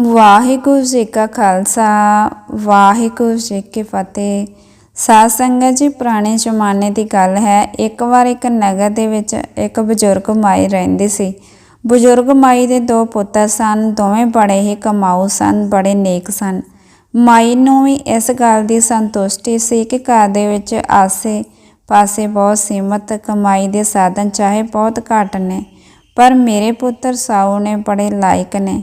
ਵਾਹਿਗੁਰੂ ਜੀ ਕਾ ਖਾਲਸਾ, ਵਾਹਿਗੁਰੂ ਜੀ ਕੀ ਫਤਿਹ। ਸਾਧ ਸੰਗਤ ਜੀ, ਪੁਰਾਣੇ ਜ਼ਮਾਨੇ ਦੀ ਗੱਲ ਹੈ, ਇੱਕ ਵਾਰ ਇੱਕ ਨਗਰ ਦੇ ਵਿੱਚ ਇੱਕ ਬਜ਼ੁਰਗ ਮਾਈ ਰਹਿੰਦੀ ਸੀ। ਬਜ਼ੁਰਗ ਮਾਈ ਦੇ ਦੋ ਪੁੱਤਰ ਸਨ, ਦੋਵੇਂ ਬੜੇ ਹੀ ਕਮਾਊ ਸਨ, ਬੜੇ ਨੇਕ ਸਨ। ਮਾਈ ਨੂੰ ਵੀ ਇਸ ਗੱਲ ਦੀ ਸੰਤੁਸ਼ਟੀ ਸੀ ਕਿ ਘਰ ਦੇ ਵਿੱਚ ਆਸੇ ਪਾਸੇ ਬਹੁਤ ਸੀਮਤ ਕਮਾਈ ਦੇ ਸਾਧਨ ਚਾਹੇ ਬਹੁਤ ਘੱਟ ਨੇ, ਪਰ ਮੇਰੇ ਪੁੱਤਰ ਸਾਊ ਨੇ, ਬੜੇ ਲਾਇਕ ਨੇ।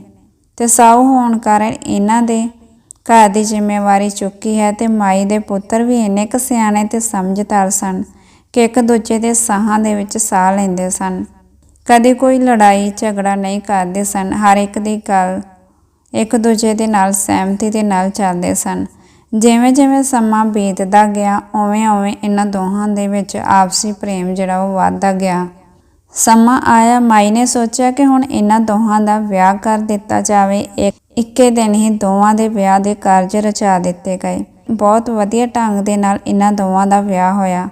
ਤੇ ਸਾਊ ਹੋਣ ਕਾਰਨ ਇਹਨਾਂ ਦੇ ਘਰ ਦੀ ਜ਼ਿੰਮੇਵਾਰੀ ਚੁੱਕੀ ਹੈ ਤੇ ਮਾਈ ਦੇ ਪੁੱਤਰ ਵੀ ਇੰਨੇ ਕੁ ਸਿਆਣੇ ਤੇ ਸਮਝਦਾਰ ਸਨ ਕਿ ਇੱਕ ਦੂਜੇ ਦੇ ਸਾਹਾਂ ਦੇ ਵਿੱਚ ਸਾਹ ਲੈਂਦੇ ਸਨ। ਕਦੇ ਕੋਈ ਲੜਾਈ, ਝਗੜਾ ਨਹੀਂ ਕਰਦੇ ਸਨ। ਹਰ ਇੱਕ ਦੀ ਗੱਲ ਇੱਕ ਦੂਜੇ ਦੇ ਨਾਲ ਸਹਿਮਤੀ ਦੇ ਨਾਲ ਚੱਲਦੇ ਸਨ। ਜਿਵੇਂ ਜਿਵੇਂ ਸਮਾਂ ਬੀਤਦਾ ਗਿਆ, ਉਵੇਂ-ਉਵੇਂ ਇਹਨਾਂ ਦੋਹਾਂ ਦੇ ਵਿੱਚ ਆਪਸੀ ਪ੍ਰੇਮ ਜਿਹੜਾ ਉਹ ਵੱਧਦਾ ਗਿਆ। ਸਮਾਂ ਆਇਆ। ਮਾਈ ਨੇ ਸੋਚਿਆ ਕਿ ਹੁਣ ਇਹਨਾਂ ਦੋਹਾਂ ਦਾ ਵਿਆਹ ਕਰ ਦਿੱਤਾ ਜਾਵੇ। ਇੱਕੇ ਦਿਨ ਹੀ ਦੋਵਾਂ ਦੇ ਵਿਆਹ ਦੇ ਕਾਰਜ ਰਚਾ ਦਿੱਤੇ ਗਏ। ਬਹੁਤ ਵਧੀਆ ਢੰਗ ਦੇ ਨਾਲ ਇਹਨਾਂ ਦੋਵਾਂ ਦਾ ਵਿਆਹ ਹੋਇਆ।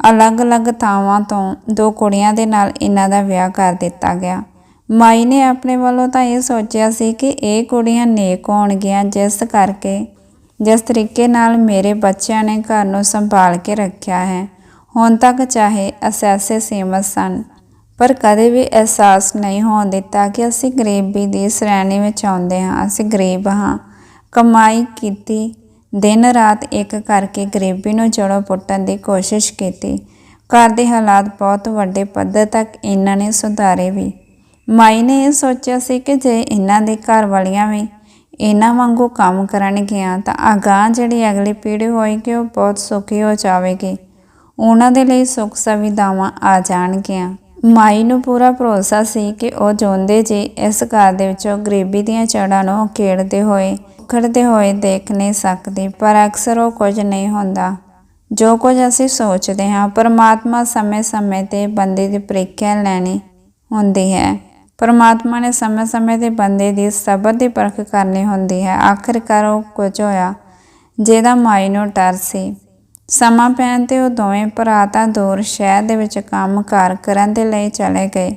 ਅਲੱਗ-ਅਲੱਗ ਥਾਵਾਂ ਤੋਂ ਦੋ ਕੁੜੀਆਂ ਦੇ ਨਾਲ ਇਹਨਾਂ ਦਾ ਵਿਆਹ ਕਰ ਦਿੱਤਾ ਗਿਆ। ਮਾਈ ਨੇ ਆਪਣੇ ਵੱਲੋਂ ਤਾਂ ਇਹ ਸੋਚਿਆ ਸੀ ਕਿ ਇਹ ਕੁੜੀਆਂ ਨੇਕ ਹੋਣਗੀਆਂ, ਜਿਸ ਕਰਕੇ, ਜਿਸ ਤਰੀਕੇ ਨਾਲ ਮੇਰੇ ਬੱਚਿਆਂ ਨੇ ਘਰ ਨੂੰ ਸੰਭਾਲ ਕੇ ਰੱਖਿਆ ਹੈ। ਹੁਣ ਤੱਕ ਚਾਹੇ ਅਸੈਸੇ ਸੀਮਤ ਸਨ। ਪਰ ਕਦੇ ਵੀ ਅਹਿਸਾਸ ਨਹੀਂ ਹੋਣ ਦਿੱਤਾ ਕਿ ਅਸੀਂ ਗਰੀਬੀ ਦੀ ਸ਼੍ਰੇਣੀ ਵਿੱਚ ਆਉਂਦੇ ਹਾਂ। ਅਸੀਂ ਗਰੀਬ ਹਾਂ। ਕਮਾਈ ਕੀਤੀ, ਦਿਨ ਰਾਤ ਇੱਕ ਕਰਕੇ ਗਰੀਬੀ ਨੂੰ ਜੜੋਂ ਪੁੱਟਣ ਦੀ ਕੋਸ਼ਿਸ਼ ਕੀਤੀ। ਘਰ ਦੇ ਹਾਲਾਤ ਬਹੁਤ ਵੱਡੇ ਪੱਧਰ ਤੱਕ ਇਹਨਾਂ ਨੇ ਸੁਧਾਰੇ ਵੀ। ਮਾਈ ਨੇ ਇਹ ਸੋਚਿਆ ਸੀ ਕਿ ਜੇ ਇਹਨਾਂ ਦੇ ਘਰ ਵਾਲੀਆਂ ਵੀ ਇਹਨਾਂ ਵਾਂਗੂ ਕੰਮ ਕਰਨਗੀਆਂ ਤਾਂ ਅਗਾਂਹ ਜਿਹੜੀ ਅਗਲੀ ਪੀੜ੍ਹੀ ਹੋਏਗੀ ਉਹ ਬਹੁਤ ਸੁਖੀ ਹੋ ਜਾਵੇਗੀ। ਉਹਨਾਂ ਦੇ ਲਈ ਸੁੱਖ ਸੁਵਿਧਾਵਾਂ ਆ ਜਾਣਗੀਆਂ। ਮਾਈ ਨੂੰ ਪੂਰਾ ਭਰੋਸਾ ਸੀ ਕਿ ਉਹ ਚਾਹੁੰਦੇ ਜੇ, ਇਸ ਘਰ ਦੇ ਵਿੱਚੋਂ ਗਰੀਬੀ ਦੀਆਂ ਚੜਾਂ ਨੂੰ ਖੇਡਦੇ ਹੋਏ ਖੜਦੇ ਹੋਏ ਦੇਖ ਨਹੀਂ ਸਕਦੀ, ਪਰ ਅਕਸਰ ਉਹ ਕੁਝ ਨਹੀਂ ਹੁੰਦਾ। ਜੋ ਕੁਝ ਅਸੀਂ ਸੋਚਦੇ ਹਾਂ, ਪਰਮਾਤਮਾ ਸਮੇਂ-ਸਮੇਂ ਤੇ ਬੰਦੇ ਦੀ ਪ੍ਰੀਖਿਆ ਲੈਣੀ ਹੁੰਦੀ ਹੈ। ਪਰਮਾਤਮਾ ਨੇ ਸਮੇਂ-ਸਮੇਂ ਤੇ ਬੰਦੇ ਦੀ ਸਬਰ ਦੀ ਪਰਖ ਕਰਨੀ ਹੁੰਦੀ ਹੈ। ਆਖਿਰਕਾਰ ਉਹ ਕੁਝ ਹੋਇਆ, ਜਿਹਦਾ ਮਾਈ ਨੂੰ ਡਰ ਸੀ। ਸਮਾਂ ਪੈਣ ਤੇ ਉਹ ਦੋਵੇਂ ਭਰਾ ਤਾਂ ਦੂਰ ਸ਼ਹਿਰ ਦੇ ਵਿੱਚ ਕੰਮ-ਕਾਰ ਕਰਨ ਦੇ ਲਈ ਚਲੇ ਗਏ।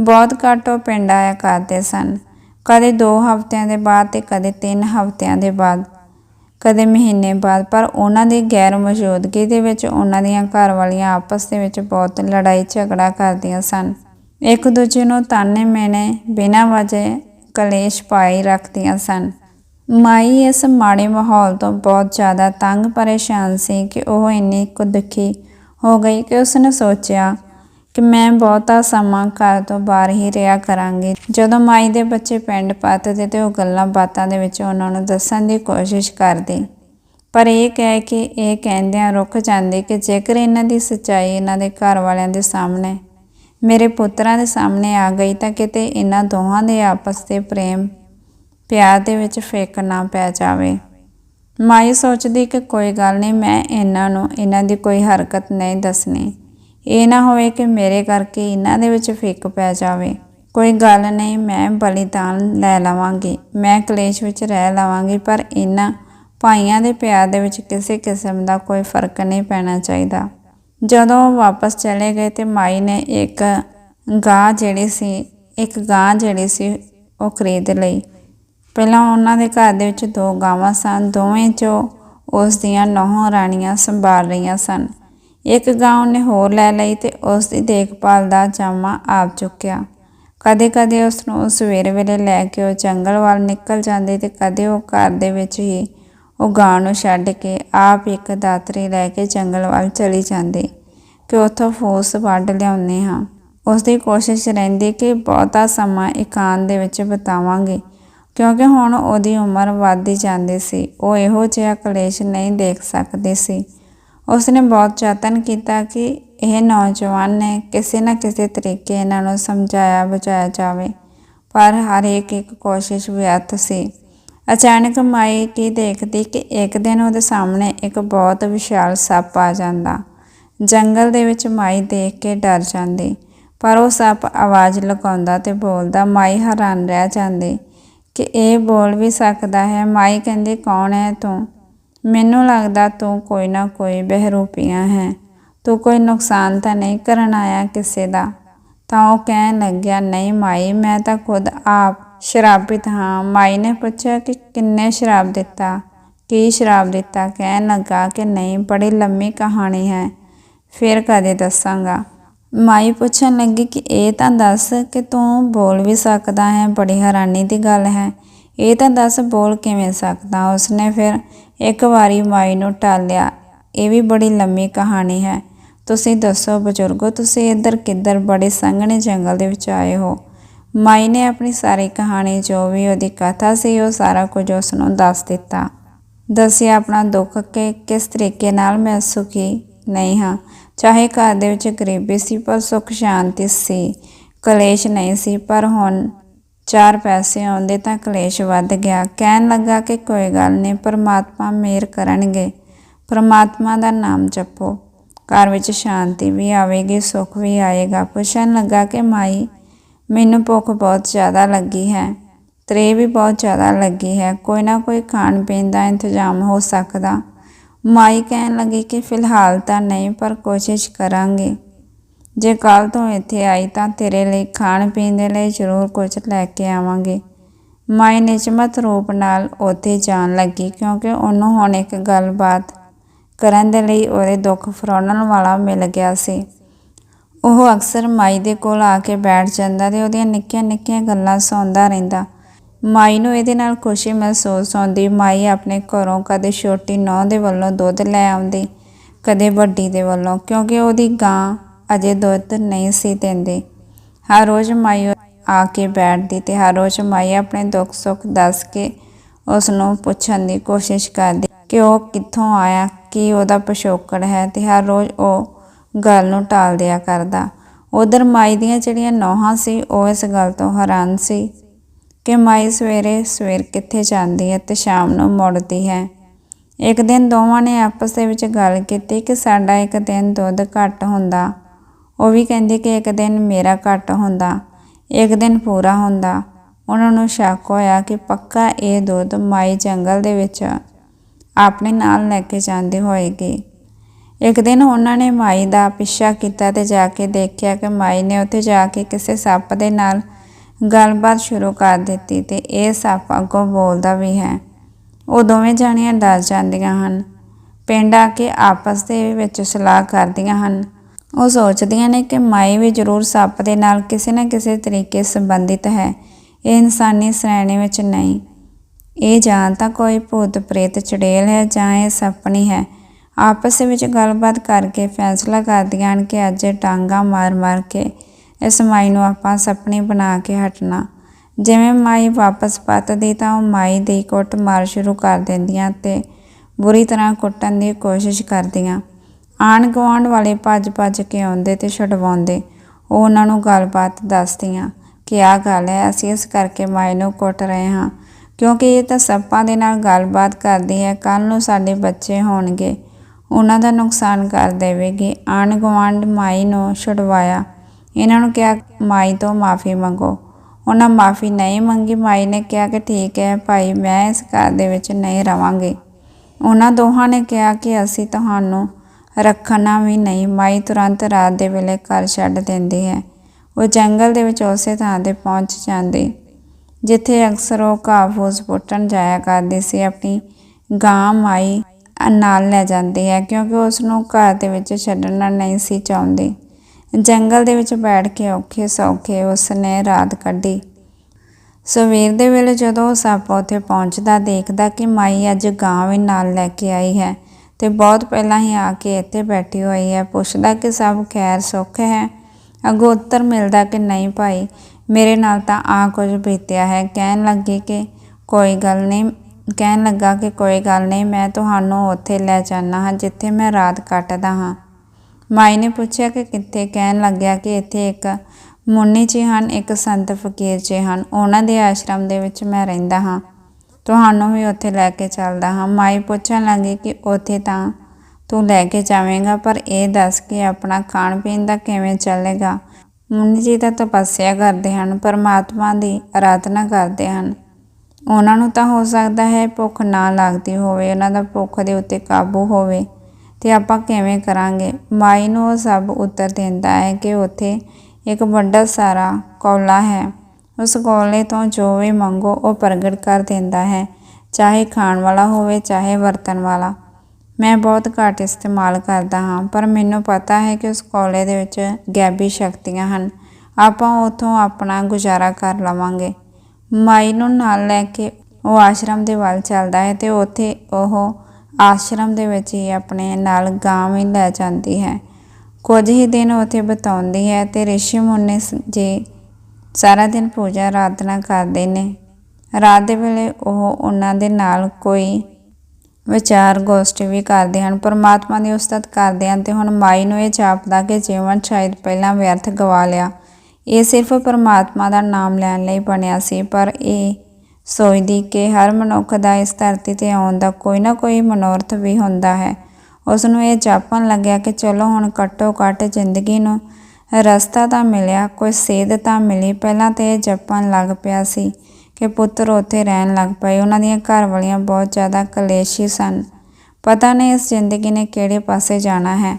ਬਹੁਤ ਘੱਟ ਉਹ ਪਿੰਡ ਆਇਆ ਕਰਦੇ ਸਨ। ਕਦੇ 2 ਹਫ਼ਤਿਆਂ ਦੇ ਬਾਅਦ ਤੇ ਕਦੇ 3 ਹਫ਼ਤਿਆਂ ਦੇ ਬਾਅਦ, ਕਦੇ ਮਹੀਨੇ ਬਾਅਦ। ਪਰ ਉਹਨਾਂ ਦੀ ਗੈਰ ਮੌਜੂਦਗੀ ਦੇ ਵਿੱਚ ਉਹਨਾਂ ਦੀਆਂ ਘਰ ਵਾਲੀਆਂ ਆਪਸ ਦੇ ਵਿੱਚ ਬਹੁਤ ਲੜਾਈ ਝਗੜਾ ਕਰਦੀਆਂ ਸਨ। ਇੱਕ ਦੂਜੇ ਨੂੰ ਤਾਨੇ ਮੇਨੇ ਬਿਨਾਂ ਵਜ੍ਹਾ ਕਲੇਸ਼ ਪਾਈ ਰੱਖਦੀਆਂ ਸਨ। ਮਾਈ ਇਸ ਮਾੜੇ ਮਾਹੌਲ ਤੋਂ ਬਹੁਤ ਜ਼ਿਆਦਾ ਤੰਗ ਪਰੇਸ਼ਾਨ ਸੀ ਕਿ ਉਹ ਇੰਨੀ ਕੁ ਦੁਖੀ ਹੋ ਗਈ ਕਿ ਉਸਨੇ ਸੋਚਿਆ ਕਿ ਮੈਂ ਬਹੁਤਾ ਸਮਾਂ ਘਰ ਤੋਂ ਬਾਹਰ ਹੀ ਰਿਹਾ ਕਰਾਂਗੀ। ਜਦੋਂ ਮਾਈ ਦੇ ਬੱਚੇ ਪਿੰਡ ਪੱਤਦੇ ਤੇ ਉਹ ਗੱਲਾਂ ਬਾਤਾਂ ਦੇ ਵਿੱਚ ਉਹਨਾਂ ਨੂੰ ਦੱਸਣ ਦੀ ਕੋਸ਼ਿਸ਼ ਕਰਦੀ, ਪਰ ਇਹ ਕਹਿ ਕੇ ਇਹ ਕਹਿੰਦਿਆਂ ਰੁਕ ਜਾਂਦੇ ਕਿ ਜੇਕਰ ਇਹਨਾਂ ਦੀ ਸੱਚਾਈ ਇਹਨਾਂ ਦੇ ਘਰ ਵਾਲਿਆਂ ਦੇ ਸਾਹਮਣੇ, ਮੇਰੇ ਪੁੱਤਰਾਂ ਦੇ ਸਾਹਮਣੇ ਆ ਗਈ ਤਾਂ ਕਿਤੇ ਇਹਨਾਂ ਦੋਹਾਂ ਦੇ ਆਪਸ ਦੇ ਪ੍ਰੇਮ ਪਿਆਰ ਦੇ ਵਿੱਚ ਫੇਕ ਨਾ ਪੈ ਜਾਵੇ। ਮਾਈ ਸੋਚਦੀ ਕਿ ਕੋਈ ਗੱਲ ਨਹੀਂ, ਮੈਂ ਇਹਨਾਂ ਨੂੰ, ਇਹਨਾਂ ਦੀ ਕੋਈ ਹਰਕਤ ਨਹੀਂ ਦੱਸਣੀ। ਇਹ ਨਾ ਹੋਵੇ ਕਿ ਮੇਰੇ ਕਰਕੇ ਇਹਨਾਂ ਦੇ ਵਿੱਚ ਫਿੱਕ ਪੈ ਜਾਵੇ। ਕੋਈ ਗੱਲ ਨਹੀਂ, ਮੈਂ ਬਲੀਦਾਨ ਲੈ ਲਵਾਂਗੀ, ਮੈਂ ਕਲੇਸ਼ ਵਿੱਚ ਰਹਿ ਲਵਾਂਗੀ, ਪਰ ਇਹਨਾਂ ਭਾਈਆਂ ਦੇ ਪਿਆਰ ਦੇ ਵਿੱਚ ਕਿਸੇ ਕਿਸਮ ਦਾ ਕੋਈ ਫ਼ਰਕ ਨਹੀਂ ਪੈਣਾ ਚਾਹੀਦਾ। ਜਦੋਂ ਵਾਪਸ ਚਲੇ ਗਏ ਤੇ ਮਾਈ ਨੇ ਇੱਕ ਗਾਂ ਜਿਹੜੀ ਸੀ, ਇੱਕ ਗਾਂ ਜਿਹੜੀ ਸੀ, ਉਹ ਖਰੀਦ ਲਈ। ਪਹਿਲਾਂ ਉਹਨਾਂ ਦੇ ਘਰ ਦੇ ਵਿੱਚ ਦੋ ਗਾਵਾਂ ਸਨ, ਦੋਵੇਂ 'ਚੋਂ ਉਸ ਦੀਆਂ ਨੌਹਾਂ ਰਾਣੀਆਂ ਸੰਭਾਲ ਰਹੀਆਂ ਸਨ। ਇੱਕ ਗਾਂ ਉਹਨੇ ਹੋਰ ਲੈ ਲਈ ਤੇ ਉਸ ਦੀ ਦੇਖਭਾਲ ਦਾ ਜਾਮਾ ਆਪ ਚੁੱਕਿਆ। ਕਦੇ-ਕਦੇ ਉਸ ਨੂੰ ਸਵੇਰ ਵੇਲੇ ਲੈ ਕੇ ਉਹ ਜੰਗਲ ਵੱਲ ਨਿਕਲ ਜਾਂਦੇ ਤੇ ਕਦੇ ਉਹ ਘਰ ਦੇ ਵਿੱਚ ਹੀ ਉਹ ਗਾਂ ਨੂੰ ਛੱਡ ਕੇ ਆਪ ਇੱਕ ਦਾਤਰੀ ਲੈ ਕੇ ਜੰਗਲ ਵੱਲ ਚਲੀ ਜਾਂਦੇ। ਕਿ ਉੱਥੋਂ ਫੂਸ ਵੱਢ ਲਿਆਉਂਦੇ ਹਾਂ। ਉਸ ਦੀ ਕੋਸ਼ਿਸ਼ ਰਹਿੰਦੀ ਕਿ ਬਹੁਤਾ ਸਮਾਂ ਇਕਾਂਤ ਦੇ ਵਿੱਚ ਬਿਤਾਵਾਂਗੇ। ਕਿਉਂਕਿ ਹੁਣ ਉਹਦੀ ਉਮਰ ਵੱਧਦੀ ਜਾਂਦੀ ਸੀ, ਉਹ ਇਹੋ ਜਿਹਾ ਕਲੇਸ਼ ਨਹੀਂ ਦੇਖ ਸਕਦੀ ਸੀ। ਉਸਨੇ ਬਹੁਤ ਯਤਨ ਕੀਤਾ ਕਿ ਇਹ ਨੌਜਵਾਨ ਨੇ ਕਿਸੇ ਨਾ ਕਿਸੇ ਤਰੀਕੇ ਇਹਨਾਂ ਨੂੰ ਸਮਝਾਇਆ ਬੁਝਾਇਆ ਜਾਵੇ, ਪਰ ਹਰ ਇੱਕ ਇੱਕ ਕੋਸ਼ਿਸ਼ ਵਿਅਰਥ ਸੀ। ਅਚਾਨਕ ਮਾਈ ਕੀ ਦੇਖਦੀ ਕਿ ਇੱਕ ਦਿਨ ਉਹਦੇ ਸਾਹਮਣੇ ਇੱਕ ਬਹੁਤ ਵਿਸ਼ਾਲ ਸੱਪ ਆ ਜਾਂਦਾ। ਜੰਗਲ ਦੇ ਵਿੱਚ ਮਾਈ ਦੇਖ ਕੇ ਡਰ ਜਾਂਦੀ, ਪਰ ਉਹ ਸੱਪ ਆਵਾਜ਼ ਲਗਾਉਂਦਾ ਤੇ ਬੋਲਦਾ, ਮਾਈ ਹੈਰਾਨ ਰਹਿ ਜਾਂਦੀ। ਕਿ ਇਹ ਬੋਲ ਵੀ ਸਕਦਾ ਹੈ, ਮਾਈ ਕਹਿੰਦੀ, ਕੌਣ ਹੈ ਤੂੰ? ਮੈਨੂੰ ਲੱਗਦਾ ਤੂੰ ਕੋਈ ਨਾ ਕੋਈ ਬਹਿਰੂਪੀਆਂ ਹੈ। ਤੂੰ ਕੋਈ ਨੁਕਸਾਨ ਤਾਂ ਨਹੀਂ ਕਰਨ ਆਇਆ ਕਿਸੇ ਦਾ? ਤਾਂ ਉਹ ਕਹਿਣ ਲੱਗਿਆ, ਨਹੀਂ ਮਾਈ, ਮੈਂ ਤਾਂ ਖੁਦ ਆਪ ਸ਼ਰਾਬਿਤ ਹਾਂ। ਮਾਈ ਨੇ ਪੁੱਛਿਆ ਕਿ ਕਿੰਨੇ ਸ਼ਰਾਬ ਦਿੱਤਾ? ਕੀ ਸ਼ਰਾਬ ਦਿੱਤਾ? ਕਹਿਣ ਲੱਗਾ ਕਿ ਨਹੀਂ, ਬੜੀ ਲੰਮੀ ਕਹਾਣੀ ਹੈ। ਫਿਰ ਕਦੇ ਦੱਸਾਂਗਾ। ਮਾਈ ਪੁੱਛਣ ਲੱਗੀ ਕਿ ਇਹ ਤਾਂ ਦੱਸ ਕਿ ਤੂੰ ਬੋਲ ਵੀ ਸਕਦਾ ਹੈ, ਬੜੀ ਹੈਰਾਨੀ ਦੀ ਗੱਲ ਹੈ। ਇਹ ਤਾਂ ਦੱਸ ਬੋਲ ਕਿਵੇਂ ਸਕਦਾ? ਉਸਨੇ ਫਿਰ ਇੱਕ ਵਾਰੀ ਮਾਈ ਨੂੰ ਟਾਲਿਆ, ਇਹ ਵੀ ਬੜੀ ਲੰਮੀ ਕਹਾਣੀ ਹੈ। ਤੁਸੀਂ ਦੱਸੋ ਬਜ਼ੁਰਗੋ, ਤੁਸੀਂ ਇੱਧਰ ਕਿੱਧਰ ਬੜੇ ਸੰਘਣੇ ਜੰਗਲ ਦੇ ਵਿੱਚ ਆਏ ਹੋ? ਮਾਈ ਨੇ ਆਪਣੀ ਸਾਰੀ ਕਹਾਣੀ ਜੋ ਵੀ ਉਹਦੀ ਕਥਾ ਸੀ, ਉਹ ਸਾਰਾ ਕੁਝ ਉਸ ਨੂੰ ਦੱਸ ਦਿੱਤਾ। ਦੱਸਿਆ ਆਪਣਾ ਦੁੱਖ ਕਿ ਕਿਸ ਤਰੀਕੇ ਨਾਲ ਮੈਂ ਸੁਖੀ ਨਹੀਂ ਹਾਂ। ਚਾਹੇ ਘਰ ਦੇ ਵਿੱਚ ਗਰੀਬੀ ਸੀ, ਪਰ ਸੁੱਖ ਸ਼ਾਂਤੀ ਸੀ। ਕਲੇਸ਼ ਨਹੀਂ ਸੀ, ਪਰ ਹੁਣ ਚਾਰ ਪੈਸੇ ਆਉਂਦੇ ਤਾਂ ਕਲੇਸ਼ ਵੱਧ ਗਿਆ। ਕਹਿਣ ਲੱਗਾ ਕਿ ਕੋਈ ਗੱਲ ਨਹੀਂ, ਪਰਮਾਤਮਾ ਮਿਹਰ ਕਰਨਗੇ। ਪਰਮਾਤਮਾ ਦਾ ਨਾਮ ਜਪੋ। ਘਰ ਵਿੱਚ ਸ਼ਾਂਤੀ ਵੀ ਆਵੇਗੀ, ਸੁੱਖ ਵੀ ਆਏਗਾ। ਪੁੱਛਣ ਲੱਗਾ ਕਿ ਮਾਈ, ਮੈਨੂੰ ਭੁੱਖ ਬਹੁਤ ਜ਼ਿਆਦਾ ਲੱਗੀ ਹੈ। ਤਰੇ ਵੀ ਬਹੁਤ ਜ਼ਿਆਦਾ ਲੱਗੀ ਹੈ। ਕੋਈ ਨਾ ਕੋਈ ਖਾਣ ਪੀਣ ਦਾ ਇੰਤਜ਼ਾਮ ਹੋ ਸਕਦਾ। ਮਾਈ ਕਹਿਣ ਲੱਗੀ ਕਿ ਫਿਲਹਾਲ ਤਾਂ ਨਹੀਂ, ਪਰ ਕੋਸ਼ਿਸ਼ ਕਰਾਂਗੇ। ਜੇ ਕੱਲ ਤੋਂ ਇੱਥੇ ਆਈ ਤਾਂ ਤੇਰੇ ਲਈ ਖਾਣ ਪੀਣ ਦੇ ਲਈ ਜ਼ਰੂਰ ਕੁਝ ਲੈ ਕੇ ਆਵਾਂਗੇ। ਮਾਈ ਨਿਜਮਤ ਰੂਪ ਨਾਲ ਉੱਥੇ ਜਾਣ ਲੱਗੀ ਕਿਉਂਕਿ ਉਹਨੂੰ ਹੁਣ ਇੱਕ ਗੱਲਬਾਤ ਕਰਨ ਦੇ ਲਈ ਉਹਦੇ ਦੁੱਖ ਫਰੋਲਣ ਵਾਲਾ ਮਿਲ ਗਿਆ ਸੀ। ਉਹ ਅਕਸਰ ਮਾਈ ਦੇ ਕੋਲ ਆ ਕੇ ਬੈਠ ਜਾਂਦਾ ਤੇ ਉਹਦੀਆਂ ਨਿੱਕੀਆਂ ਨਿੱਕੀਆਂ ਗੱਲਾਂ ਸੁਣਦਾ ਰਹਿੰਦਾ। ਮਾਈ ਨੂੰ ਇਹਦੇ ਨਾਲ ਖੁਸ਼ੀ ਮਹਿਸੂਸ ਹੁੰਦੀ। ਮਾਈ ਆਪਣੇ ਘਰੋਂ ਕਦੇ ਛੋਟੀ ਨੌਂ ਦੇ ਵੱਲੋਂ ਦੁੱਧ ਲੈ ਆਉਂਦੀ, ਕਦੇ ਵੱਡੀ ਦੇ ਵੱਲੋਂ, ਕਿਉਂਕਿ ਉਹਦੀ ਗਾਂ ਅਜੇ ਦੁੱਧ ਨਹੀਂ ਸੀ ਦਿੰਦੀ। ਹਰ ਰੋਜ਼ ਮਾਈ ਆ ਕੇ ਬੈਠਦੀ ਤੇ ਹਰ ਰੋਜ਼ ਮਾਈ ਆਪਣੇ ਦੁੱਖ ਸੁੱਖ ਦੱਸ ਕੇ ਉਸ ਨੂੰ ਪੁੱਛਣ ਦੀ ਕੋਸ਼ਿਸ਼ ਕਰਦੀ ਕਿ ਉਹ ਕਿੱਥੋਂ ਆਇਆ, ਕੀ ਉਹਦਾ ਪਿਛੋਕੜ ਹੈ ਤੇ ਹਰ ਰੋਜ਼ ਉਹ ਗੱਲ ਨੂੰ ਟਾਲ ਦਿਆ ਕਰਦਾ। ਉਧਰ ਮਾਈ ਦੀਆਂ ਜਿਹੜੀਆਂ ਨੌਹਾਂ ਸੀ, ਉਹ ਇਸ ਗੱਲ ਤੋਂ ਹੈਰਾਨ ਸੀ ਕਿ ਮਾਈ ਸਵੇਰੇ ਸਵੇਰ ਕਿੱਥੇ ਜਾਂਦੀ ਹੈ ਤੇ ਸ਼ਾਮ ਨੂੰ ਮੁੜਦੀ ਹੈ। ਇੱਕ ਦਿਨ ਦੋਵਾਂ ਨੇ ਆਪਸ ਦੇ ਵਿੱਚ ਗੱਲ ਕੀਤੀ ਕਿ ਸਾਡਾ ਇੱਕ ਦਿਨ ਦੁੱਧ ਘੱਟ ਹੁੰਦਾ। ਉਹ ਵੀ ਕਹਿੰਦੀ ਕਿ ਇੱਕ ਦਿਨ ਮੇਰਾ ਘੱਟ ਹੁੰਦਾ, ਇੱਕ ਦਿਨ ਪੂਰਾ ਹੁੰਦਾ। ਉਹਨਾਂ ਨੂੰ ਸ਼ੱਕ ਹੋਇਆ ਕਿ ਪੱਕਾ ਇਹ ਦੁੱਧ ਮਾਈ ਜੰਗਲ ਦੇ ਵਿੱਚ ਆਪਣੇ ਨਾਲ ਲੈ ਕੇ ਜਾਂਦੀ ਹੋਏਗੀ। ਇੱਕ ਦਿਨ ਉਹਨਾਂ ਨੇ ਮਾਈ ਦਾ ਪਿੱਛਾ ਕੀਤਾ ਤੇ ਜਾ ਕੇ ਦੇਖਿਆ ਕਿ ਮਾਈ ਨੇ ਉੱਥੇ ਜਾ ਕੇ ਕਿਸੇ ਸੱਪ ਦੇ ਨਾਲ ਗੱਲਬਾਤ ਸ਼ੁਰੂ ਕਰ ਦਿੱਤੀ ਤੇ ਇਹ ਸੱਪ ਅੱਗੋਂ ਬੋਲਦਾ ਵੀ ਹੈ। ਉਹ ਦੋਵੇਂ ਜਾਣੀਆਂ ਡਰ ਜਾਂਦੀਆਂ ਹਨ। ਪਿੰਡ ਆ ਕੇ ਆਪਸ ਦੇ ਵਿੱਚ ਸਲਾਹ ਕਰਦੀਆਂ ਹਨ। ਉਹ ਸੋਚਦੀਆਂ ਨੇ ਕਿ ਮਾਈ ਵੀ ਜ਼ਰੂਰ ਸੱਪ ਦੇ ਨਾਲ ਕਿਸੇ ਨਾ ਕਿਸੇ ਤਰੀਕੇ ਸੰਬੰਧਿਤ ਹੈ। ਇਹ ਇਨਸਾਨੀ ਸ਼੍ਰੇਣੀ ਵਿੱਚ ਨਹੀਂ। ਇਹ ਜਾਂ ਤਾਂ ਕੋਈ ਭੂਤ ਪ੍ਰੇਤ ਚੜੇਲ ਹੈ ਜਾਂ ਇਹ ਸੱਪਣੀ ਹੈ। ਆਪਸ ਵਿੱਚ ਗੱਲਬਾਤ ਕਰਕੇ ਫੈਸਲਾ ਕਰਦੀਆਂ ਹਨ ਕਿ ਅੱਜ ਟਾਂਗਾ ਮਾਰ-ਮਾਰ ਕੇ ਇਸ ਮਾਈ ਨੂੰ ਆਪਾਂ ਸਪਣੀ ਬਣਾ ਕੇ ਹਟਣਾ। ਜਿਵੇਂ ਮਾਈ ਵਾਪਸ ਪੱਤਦੀ ਤਾਂ ਉਹ ਮਾਈ ਦੀ ਕੁੱਟ ਮਾਰ ਸ਼ੁਰੂ ਕਰ ਦਿੰਦੀਆਂ ਤੇ ਬੁਰੀ ਤਰ੍ਹਾਂ ਕੁੱਟਣ ਦੀ ਕੋਸ਼ਿਸ਼ ਕਰਦੀਆਂ। ਆਣ ਗੁਆਂਢ ਵਾਲੇ ਭੱਜ-ਭੱਜ ਕੇ ਆਉਂਦੇ ਤੇ ਛਡਵਾਉਂਦੇ। ਉਹ ਉਹਨਾਂ ਨੂੰ ਗੱਲਬਾਤ ਦੱਸਦੀਆਂ ਕਿ ਆਹ ਗੱਲ ਹੈ, ਅਸੀਂ ਇਸ ਕਰਕੇ ਮਾਈ ਨੂੰ ਕੁੱਟ ਰਹੇ ਹਾਂ। ਕਿਉਂਕਿ ਇਹ ਤਾਂ ਸੱਪਾਂ ਦੇ ਨਾਲ ਗੱਲਬਾਤ ਕਰਦੀ ਹੈ ਕੱਲ ਨੂੰ ਸਾਡੇ ਬੱਚੇ ਹੋਣਗੇ। ਉਹਨਾਂ ਦਾ ਨੁਕਸਾਨ ਕਰ ਦੇਵੇਗੀ। ਆਣ ਗੁਆਂਢ ਮਾਈ ਨੂੰ ਛੁਡਵਾਇਆ। ਇਹਨਾਂ ਨੂੰ ਕਿਹਾ, ਮਾਈ ਤੋਂ ਮਾਫੀ ਮੰਗੋ। ਉਹਨਾਂ ਮਾਫੀ ਨਹੀਂ ਮੰਗੀ, ਮਾਈ ਨੇ ਕਿਹਾ ਕਿ ਠੀਕ ਹੈ ਭਾਈ, ਮੈਂ ਇਸ ਘਰ ਦੇ ਵਿੱਚ ਨਹੀਂ ਰਵਾਂਗੀ। ਉਹਨਾਂ ਦੋਹਾਂ ਨੇ ਕਿਹਾ ਕਿ ਅਸੀਂ ਤੁਹਾਨੂੰ ਰੱਖਣਾ ਵੀ ਨਹੀਂ, ਮਾਈ ਤੁਰੰਤ ਰਾਤ ਦੇ ਵੇਲੇ ਘਰ ਛੱਡ ਦਿੰਦੀ ਹੈ। ਉਹ ਜੰਗਲ ਦੇ ਵਿੱਚ ਉਸੇ ਥਾਂ ਤੇ ਪਹੁੰਚ ਜਾਂਦੀ, ਜਿੱਥੇ ਅਕਸਰ ਉਹ ਘਾਹ ਫੂਸ ਪੁੱਟਣ ਜਾਇਆ ਕਰਦੀ ਸੀ। ਆਪਣੀ ਗਾਂ ਮਾਈ ਨਾਲ ਲੈ ਜਾਂਦੀ ਹੈ, ਕਿਉਂਕਿ ਉਸ ਨੂੰ ਘਰ ਦੇ ਵਿੱਚ ਛੱਡਣਾ ਨਹੀਂ ਸੀ ਚਾਹੁੰਦੀ। ਜੰਗਲ ਦੇ ਵਿੱਚ ਬੈਠ ਕੇ ਔਖੇ ਸੌਖੇ ਉਸ ਨੇ ਰਾਤ ਕੱਢੀ। ਸਵੇਰ ਦੇ ਵੇਲੇ ਜਦੋਂ ਉਹ ਸੱਪ ਉੱਥੇ ਪਹੁੰਚਦਾ, ਦੇਖਦਾ ਕਿ ਮਾਈ ਅੱਜ ਗਾਂ ਵੀ ਨਾਲ ਲੈ ਕੇ ਆਈ ਹੈ ਤੇ ਬਹੁਤ ਪਹਿਲਾਂ ਹੀ ਆ ਕੇ ਇੱਥੇ ਬੈਠੀ ਹੋਈ ਹੈ, ਪੁੱਛਦਾ ਕਿ ਸਭ ਖੈਰ ਸੁੱਖ ਹੈ? ਅੱਗੋਂ ਉੱਤਰ ਮਿਲਦਾ ਕਿ ਨਹੀਂ ਭਾਈ, ਮੇਰੇ ਨਾਲ ਤਾਂ ਆ ਕੁਝ ਬੀਤਿਆ ਹੈ। ਕਹਿਣ ਲੱਗੀ ਕਿ ਕੋਈ ਗੱਲ ਨਹੀਂ, ਕਹਿਣ ਲੱਗਾ ਕਿ ਕੋਈ ਗੱਲ ਨਹੀਂ, ਮੈਂ ਤੁਹਾਨੂੰ ਉੱਥੇ ਲੈ ਜਾਣਾ ਹਾਂ, ਜਿੱਥੇ ਮੈਂ ਰਾਤ ਕੱਟਦਾ ਹਾਂ। ਮਾਈ ਨੇ ਪੁੱਛਿਆ ਕਿ ਕਿੱਥੇ ਕਹਿਣ ਲੱਗਿਆ ਕਿ ਇੱਥੇ ਇੱਕ ਮੁੰਨੀ ਜੀ ਹਨ, ਇੱਕ ਸੰਤ ਫਕੀਰ ਜੀ ਹਨ। ਉਹਨਾਂ ਦੇ ਆਸ਼ਰਮ ਦੇ ਵਿੱਚ ਮੈਂ ਰਹਿੰਦਾ ਹਾਂ। ਤੁਹਾਨੂੰ ਵੀ ਉੱਥੇ ਲੈ ਕੇ ਚੱਲਦਾ ਹਾਂ। ਮਾਈ ਪੁੱਛਣ ਲੱਗੀ ਕਿ ਉੱਥੇ ਤਾਂ ਤੂੰ ਲੈ ਕੇ ਜਾਵੇਂਗਾ, ਪਰ ਇਹ ਦੱਸ ਕੇ ਆਪਣਾ ਖਾਣ ਪੀਣ ਦਾ ਕਿਵੇਂ ਚੱਲੇਗਾ? ਮੁੰਨੀ ਜੀ ਤਾਂ ਤਪੱਸਿਆ ਕਰਦੇ ਹਨ, ਪਰਮਾਤਮਾ ਦੀ ਆਰਾਧਨਾ ਕਰਦੇ ਹਨ। ਉਹਨਾਂ ਨੂੰ ਤਾਂ ਹੋ ਸਕਦਾ ਹੈ ਭੁੱਖ ਨਾ ਲੱਗਦੀ ਹੋਵੇ, ਉਹਨਾਂ ਦਾ ਭੁੱਖ ਦੇ ਉੱਤੇ ਕਾਬੂ ਹੋਵੇ। ਤੇ ਆਪਾਂ ਕਿਵੇਂ ਕਰਾਂਗੇ? ਮਾਈ ਨੂੰ ਉਹ ਸਭ ਉੱਤਰ ਦਿੰਦਾ ਹੈ ਕਿ ਉੱਥੇ ਇੱਕ ਵੱਡਾ ਸਾਰਾ ਕੌਲਾ ਹੈ। ਉਸ ਕੋਲੇ ਤੋਂ ਜੋ ਵੀ ਮੰਗੋ, ਉਹ ਪ੍ਰਗਟ ਕਰ ਦਿੰਦਾ ਹੈ, ਚਾਹੇ ਖਾਣ ਵਾਲਾ ਹੋਵੇ, ਚਾਹੇ ਵਰਤਣ ਵਾਲਾ। ਮੈਂ ਬਹੁਤ ਘੱਟ ਇਸਤੇਮਾਲ ਕਰਦਾ ਹਾਂ, ਪਰ ਮੈਨੂੰ ਪਤਾ ਹੈ ਕਿ ਉਸ ਕੋਲੇ ਦੇ ਵਿੱਚ ਗੈਬੀ ਸ਼ਕਤੀਆਂ ਹਨ। ਆਪਾਂ ਉਥੋਂ ਆਪਣਾ ਗੁਜ਼ਾਰਾ ਕਰ ਲਵਾਂਗੇ। ਮਾਈ ਨੂੰ ਨਾਲ ਲੈ ਕੇ ਉਹ ਆਸ਼ਰਮ ਦੇ ਵੱਲ ਚੱਲਦਾ ਹੈ ਤੇ ਉੱਥੇ ਉਹ ਆਸ਼ਰਮ ਦੇ ਵਿੱਚ ਹੀ ਆਪਣੇ ਨਾਲ ਗਾਂ ਵੀ ਲੈ ਜਾਂਦੀ ਹੈ। ਕੁਝ ਹੀ ਦਿਨ ਉੱਥੇ ਬਿਤਾਉਂਦੀ ਹੈ ਤੇ ਰਿਸ਼ੀ ਮੁੰਨੇ ਸ- ਜੀ ਸਾਰਾ ਦਿਨ ਪੂਜਾ ਆਰਾਧਨਾ ਕਰਦੇ ਨੇ। ਰਾਤ ਦੇ ਵੇਲੇ ਉਹ ਉਹਨਾਂ ਦੇ ਨਾਲ ਕੋਈ ਵਿਚਾਰ ਗੋਸ਼ਟੀ ਵੀ ਕਰਦੇ ਹਨ। ਪਰਮਾਤਮਾ ਦੀ ਉਸਤਤ ਕਰਦੇ ਹਨ ਤੇ ਹੁਣ ਮਾਈ ਨੂੰ ਇਹ ਜਾਪਦਾ ਕਿ ਜੀਵਨ ਸ਼ਾਇਦ ਪਹਿਲਾਂ ਵਿਅਰਥ ਗਵਾ ਲਿਆ। ਇਹ ਸਿਰਫ ਪਰਮਾਤਮਾ ਦਾ ਨਾਮ ਲੈਣ ਲਈ ਬਣਿਆ ਸੀ, ਪਰ ਇਹ ਸੋਚਦੀ ਕਿ ਹਰ ਮਨੁੱਖ ਦਾ ਇਸ ਧਰਤੀ ਤੇ ਆਉਣ ਦਾ ਕੋਈ ਨਾ ਕੋਈ ਮਨੋਰਥ ਵੀ ਹੁੰਦਾ ਹੈ। ਉਸ ਨੂੰ ਇਹ ਜਾਪਣ ਲੱਗਿਆ ਕਿ ਚਲੋ ਹੁਣ ਘੱਟੋ ਘੱਟ ਜ਼ਿੰਦਗੀ ਨੂੰ ਰਸਤਾ ਤਾਂ ਮਿਲਿਆ, ਕੋਈ ਸੇਧ ਤਾਂ ਮਿਲੀ। ਪਹਿਲਾਂ ਤੇ ਇਹ ਜਾਪਣ ਲੱਗ ਪਿਆ ਸੀ ਕਿ ਪੁੱਤਰ ਉੱਥੇ ਰਹਿਣ ਲੱਗ ਪਏ। ਉਹਨਾਂ ਦੀਆਂ ਘਰ ਵਾਲੀਆਂ ਬਹੁਤ ਜ਼ਿਆਦਾ ਕਲੇਸ਼ੀ ਸਨ। ਪਤਾ ਨਹੀਂ ਇਸ ਜ਼ਿੰਦਗੀ ਨੇ ਕਿਹੜੇ ਪਾਸੇ ਜਾਣਾ ਹੈ।